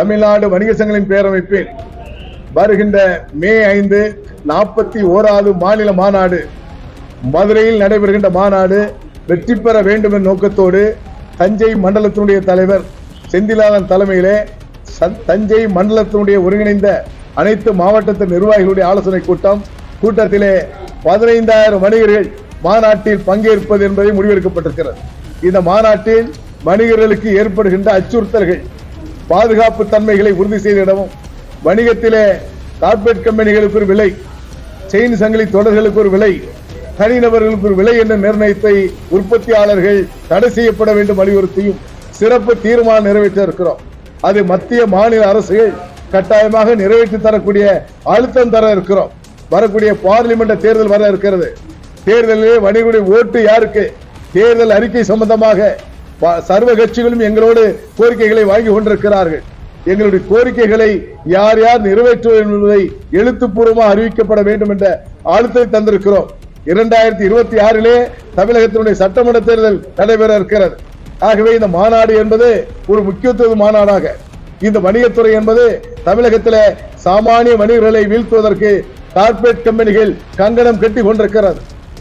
தமிழ்நாடு வணிக சங்கங்களின் பேரமைப்பில் வருகின்ற மே ஐந்து நாற்பத்தி ஓராவது மாநில மாநாடு மதுரையில் நடைபெறுகின்ற மாநாடு வெற்றி பெற வேண்டும் என்ற நோக்கத்தோடு தஞ்சை மண்டலத்தினுடைய தலைவர் செந்திலாளன் தலைமையிலே தஞ்சை மண்டலத்தினுடைய ஒருங்கிணைந்த அனைத்து மாவட்டத்து நிர்வாகிகளுடைய ஆலோசனை கூட்டம் கூட்டத்திலே பதினைந்தாயிரம் வணிகர்கள் மாநாட்டில் பங்கேற்பது என்பதை முடிவெடுக்கப்பட்டிருக்கிறது. இந்த மாநாட்டில் வணிகர்களுக்கு ஏற்படுகின்ற அச்சுறுத்தல்கள் பாதுகாப்பு தன்மைகளை உறுதி செய்திடவும். வணிகத்திலே கார்பரேட் கம்பெனிகளுக்கு ஒரு விலை செயின் சங்கிலி தொடர்களுக்கு ஒரு விலை தனிநபர்களுக்கு ஒரு விலை என்ற நிர்ணயத்தை உற்பத்தியாளர்கள் தடை செய்யப்பட வேண்டும் வலியுறுத்தியும் சிறப்பு தீர்மானம் நிறைவேற்ற இருக்கிறோம். அது மத்திய மாநில அரசுகள் கட்டாயமாக நிறைவேற்றி தரக்கூடிய அழுத்தம் தர இருக்கிறோம். வரக்கூடிய பார்லிமெண்ட் தேர்தல் வர இருக்கிறது. தேர்தலிலே வணிகருடைய ஓட்டு யாருக்கு? தேர்தல் அறிக்கை சம்பந்தமாக சர்வ கட்சிகளும் எங்களோடு கோரிக்கைகளை வாங்கி கொண்டிருக்கிறார்கள். எங்களுடைய கோரிக்கைகளை யார் யார் நிறைவேற்றுவது என்பதை எழுத்துப்பூர்வமாக அறிவிக்கப்பட வேண்டும் என்ற அழுத்தத்தை தந்திருக்கிறோம். இரண்டாயிரத்தி இருபத்தி ஆறிலே தமிழகத்தினுடைய சட்டமன்ற தேர்தல் நடைபெற இருக்கிறது. ஆகவே இந்த மாநாடு என்பது ஒரு முக்கியத்துவ மாநாடாக. இந்த வணிகத்துறை என்பது தமிழகத்தில் சாமானிய வணிகர்களை வீழ்த்துவதற்கு கார்ப்பரேட் கம்பெனிகள் கங்கணம் கட்டி கொண்டிருக்கிறது.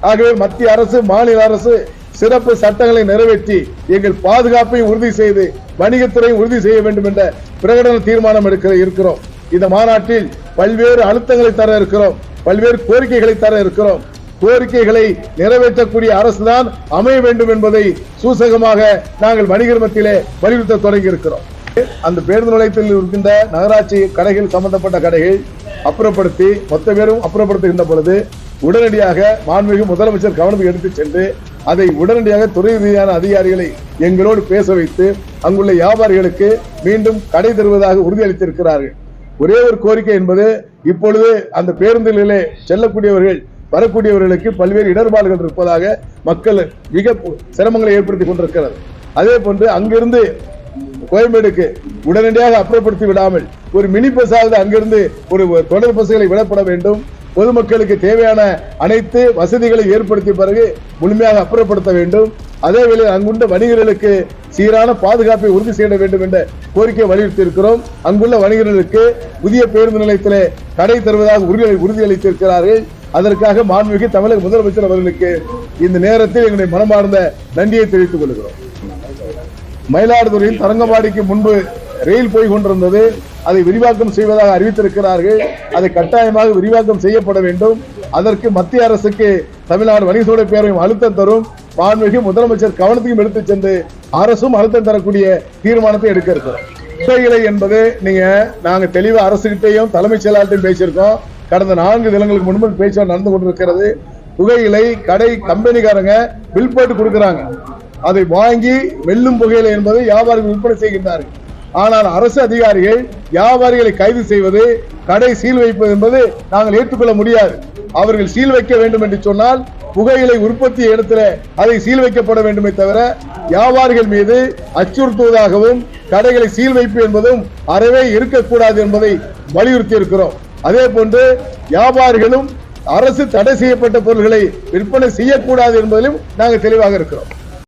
ஆகவே மத்திய அரசு மாநில அரசு சிறப்பு சட்டங்களை நிறைவேற்றி எங்கள் பாதுகாப்பை உறுதி செய்து வணிகத்துறை உறுதி செய்ய வேண்டும் என்ற பிரகடன தீர்மானம் எடுக்க இருக்கிறோம். இந்த மாநாட்டில் பல்வேறு அழுத்தங்களை தர இருக்கிறோம். பல்வேறு கோரிக்கைகளை தர இருக்கிறோம். கோரிக்கைகளை நிறைவேற்றக்கூடிய அரசுதான் அமைய வேண்டும் என்பதை சூசகமாக நாங்கள் வணிகர் மத்தியிலே வலியுறுத்த தொடங்கி இருக்கிறோம். அந்த பேருந்து நிலையத்தில் இருக்கின்ற நகராட்சி கடைகள் சம்பந்தப்பட்ட கடைகள் அப்புறப்படுத்தி மொத்த பேரும் அப்புறப்படுத்துகின்ற பொழுது உடனடியாக மாண்புமிகு முதலமைச்சர் கவனத்துக்கு எடுத்துச் சென்று அதை உடனடியாக துறை ரீதியான அதிகாரிகளை எங்களோடு பேச வைத்து அங்குள்ள வியாபாரிகளுக்கு மீண்டும் கடை தருவதாக உறுதியளித்திருக்கிறார்கள். ஒரே ஒரு கோரிக்கை என்பது இப்பொழுது அந்த பேருந்துகளிலே செல்லக்கூடியவர்கள் வரக்கூடியவர்களுக்கு பல்வேறு இடர்பாடுகள் இருப்பதாக மக்கள் மிக சிரமங்களை ஏற்படுத்தி கொண்டிருக்கிறது. அதே போன்று அங்கிருந்து கோயம்பேடுக்கு உடனடியாக அப்புறப்படுத்தி விடாமல் ஒரு மினி பஸ்ஸாவது அங்கிருந்து ஒரு தொடர் பஸ்களை விடப்பட வேண்டும். பொதுமக்களுக்கு தேவையான அனைத்து வசதிகளை ஏற்படுத்திய பிறகு முழுமையாக அப்புறப்படுத்த வேண்டும். அதே வேளையில் அங்குள்ள வணிகர்களுக்கு சீரான பாதுகாப்பை உறுதி செய்ய வேண்டும் என்ற கோரிக்கை வலியுறுத்தி இருக்கிறோம் அங்குள்ள வணிகர்களுக்கு புதிய பேருந்து நிலையத்திலே கடை தருவதாக உறுதி உறுதியளித்திருக்கிறார்கள். அதற்காக மாண்புமிகு தமிழக முதலமைச்சர் அவர்களுக்கு இந்த நேரத்தில் எங்களுடைய மனமார்ந்த நன்றியை தெரிவித்துக் கொள்கிறோம். மயிலாடுதுறையில் தரங்கம்பாடிக்கு முன்பு ரயில் போய் கொண்டிருந்தது. அதை விரிவாக்கம் செய்வதாக அறிவித்திருக்கிறார்கள். அதை கட்டாயமாக விரிவாக்கம் செய்யப்பட வேண்டும். அதற்கு மத்திய அரசுக்கு தமிழ்நாடு வணிகசோட பேரவையும் அழுத்தம் தரும். மாண்புமிகு முதலமைச்சர் கவனத்தையும் எடுத்து சென்று அரசும் அழுத்தம் தரக்கூடிய தீர்மானத்தை எடுக்க இருக்கிறோம். புகையிலை என்பது நீங்க நாங்க தெளிவா அரசுகிட்டையும் தலைமைச் செயலாளர்கிட்டையும் பேசியிருக்கோம். கடந்த நான்கு தினங்களுக்கு முன்பு பேச்சு நடந்து கொண்டிருக்கிறது. புகையிலை கடை கம்பெனிக்காரங்க பில் போட்டு கொடுக்குறாங்க. அதை வாங்கி வெல்லும் புகையிலை என்பதை வியாபாரிகள் விற்பனை செய்கின்றார்கள். ஆனால் அரசு அதிகாரிகள் வியாபாரிகளை கைது செய்வது கடை சீல் வைப்பது என்பது நாங்கள் ஏற்றுக்கொள்ள முடியாது. அவர்கள் சீல் வைக்க வேண்டும் என்று சொன்னால் புகையிலை உற்பத்தி இடத்துல அதை சீல் வைக்கப்பட வேண்டுமே தவிர வியாபாரிகள் மீது அச்சுறுத்துவதாகவும் கடைகளை சீல் வைப்பு என்பதும் அறவே இருக்கக்கூடாது என்பதை வலியுறுத்தி இருக்கிறோம் அதே போன்று வியாபாரிகளும் அரசு தடை செய்யப்பட்ட பொருட்களை விற்பனை செய்யக்கூடாது என்பதிலும் நாங்கள் தெளிவாக இருக்கிறோம்.